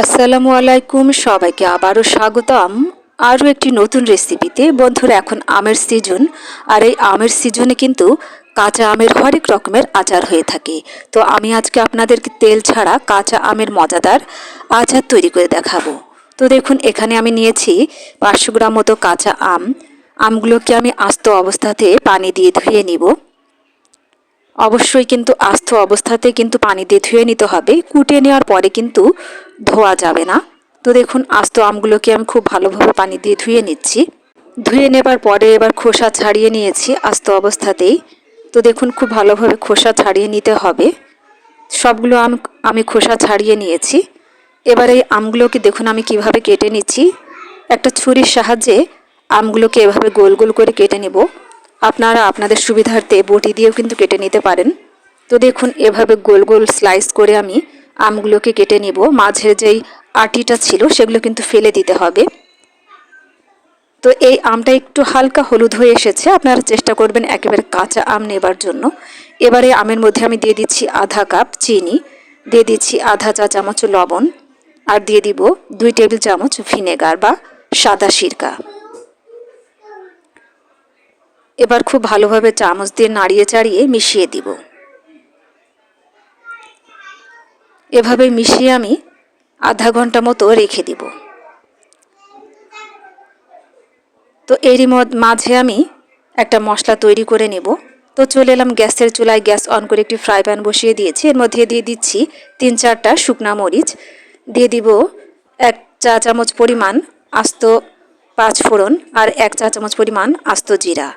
আসসালামু আলাইকুম, সবাইকে আবারও স্বাগতম। আরও একটি নতুন রেসিপিতে, বন্ধুরা, এখন আমের সিজন। আর এই আমের সিজনে কিন্তু কাঁচা আমের হরেক রকমের আচার হয়ে থাকে। তো আমি আজকে আপনাদেরকে তেল ছাড়া কাঁচা আমের মজাদার আচার তৈরি করে দেখাবো। তো দেখুন, এখানে আমি নিয়েছি পাঁচশো গ্রাম মতো কাঁচা আম। আমগুলোকে আমি আস্ত অবস্থাতে পানি দিয়ে ধুয়ে নিব। অবশ্যই কিন্তু আস্ত অবস্থাতে কিন্তু পানি দিয়ে ধুয়ে নিতে হবে। কুটে নেওয়ার পরে কিন্তু ধোয়া যাবে না। তো দেখুন, আস্ত আমগুলোকে আমি খুব ভালোভাবে পানি দিয়ে ধুয়ে নিচ্ছি। ধুয়ে নেবার পরে এবার খোসা ছাড়িয়ে নিয়েছি আস্ত অবস্থাতেই। তো দেখুন, খুব ভালোভাবে খোসা ছাড়িয়ে নিতে হবে। সবগুলো আম, আমি খোসা ছাড়িয়ে নিয়েছি। এবার এই আমগুলোকে দেখুন, আমি কীভাবে কেটে নিচ্ছি। একটা ছুরির সাহায্যে আমগুলোকে এভাবে গোল গোল করে কেটে নেব। আপনারা আপনাদের সুবিধার্থে বটি দিয়েও কিন্তু কেটে নিতে পারেন। তো দেখুন, এভাবে গোল গোল স্লাইস করে আমি আমগুলোকে কেটে নিব। মাঝের যেই আটিটা ছিল, সেগুলো কিন্তু ফেলে দিতে হবে। তো এই আমটা একটু হালকা হলুদ হয়ে এসেছে। আপনারা চেষ্টা করবেন একেবারে কাঁচা আম নেবার জন্য। এবারে আমের মধ্যে আমি দিয়ে দিচ্ছি আধা কাপ চিনি, দিয়ে দিচ্ছি আধা চা চামচ লবণ, আর দিয়ে দিব দুই টেবিল চামচ ভিনেগার বা সাদা সিরকা। এবার খুব ভালোভাবে চামচ দিয়ে নাড়িয়ে চাড়িয়ে মিশিয়ে দিব। এভাবে মিশিয়ে আমি আধা ঘণ্টা মতো রেখে দিব। তো এরই মাঝে আমি একটা মশলা তৈরি করে নেব। তো চলে এলাম গ্যাসের চুলায়, গ্যাস অন করে একটি ফ্রাই প্যান বসিয়ে দিয়েছি। এর মধ্যে দিয়ে দিচ্ছি তিন চারটা শুকনা মরিচ। দিয়ে দিব এক চা চামচ পরিমাণ আস্ত পাঁচ ফোড়ন আর এক চা চামচ পরিমাণ আস্ত জিরা।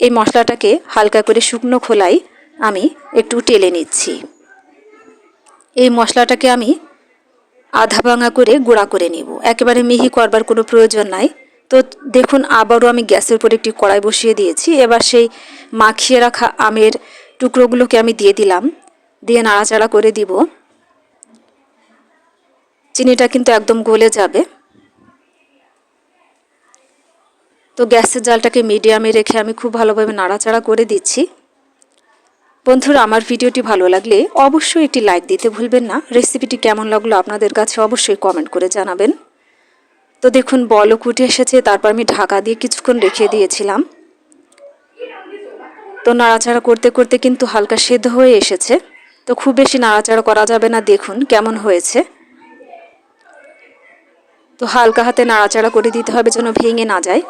এই মশলাটাকে হালকা করে শুকনো খোলাই আমি একটু টেলে নিচ্ছি। এই মশলাটাকে আমি আধা ভাঙা করে গুঁড়া করে নেব। একেবারে মিহি করবার কোনো প্রয়োজন নাই। তো দেখুন, আবারও আমি গ্যাসের উপর একটি কড়াই বসিয়ে দিয়েছি। এবার সেই মাখিয়ে রাখা আমের টুকরোগুলোকে আমি দিয়ে দিলাম। দিয়ে নাড়াচাড়া করে দিব। চিনিটা কিন্তু একদম গলে যাবে। তো গ্যাসের জালটাকে মিডিয়ামে রেখে আমি খুব ভালোভাবে নাড়াচাড়া করে দিচ্ছি। বন্ধুরা, আমার ভিডিওটি ভালো লাগলে অবশ্যই একটি লাইক দিতে ভুলবেন না। রেসিপিটি কেমন লাগল আপনাদের কাছে অবশ্যই কমেন্ট করে জানাবেন। তো দেখুন বলক উঠে এসেছে, তারপর আমি ঢাকা দিয়ে কিছুক্ষণ রেখে দিয়েছিলাম। তো নাড়াচাড়া করতে করতে কিন্তু হালকা সেদ্ধ হয়ে এসেছে। তো খুব বেশি নাড়াচাড়া করা যাবে না, দেখুন কেমন হয়েছে। তো হালকা হাতে নাড়াচাড়া করে দিতে হবে যেন ভেঙে না যায়।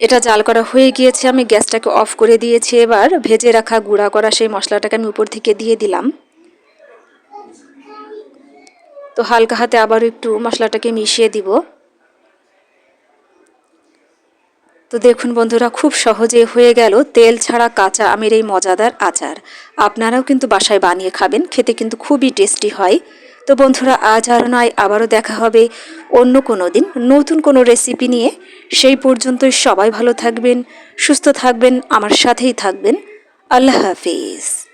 এটা জাল করা হয়ে গিয়েছে, আমি গ্যাসটাকে অফ করে দিয়েছি এবার, ভেজে রাখা গুঁড়া করা সেই মশলাটাকে আমি উপর থেকে দিয়ে দিলাম। তো হালকা হাতে আবার একটু মশলাটাকে মিশিয়ে দিব। তো দেখুন বন্ধুরা, খুব সহজে হয়ে গেল। তেল ছাড়া কাঁচা আমের এই মজাদার আচার। আপনারাও কিন্তু বাসায় বানিয়ে খাবেন, খেতে কিন্তু খুবই টেস্টি হয়। তো বন্ধুরা, আজ আর নয়, আবারও দেখা হবে অন্য কোনো দিন নতুন কোনো রেসিপি নিয়ে। সেই পর্যন্তই সবাই ভালো থাকবেন, সুস্থ থাকবেন, আমার সাথেই থাকবেন। আল্লাহ হাফিজ।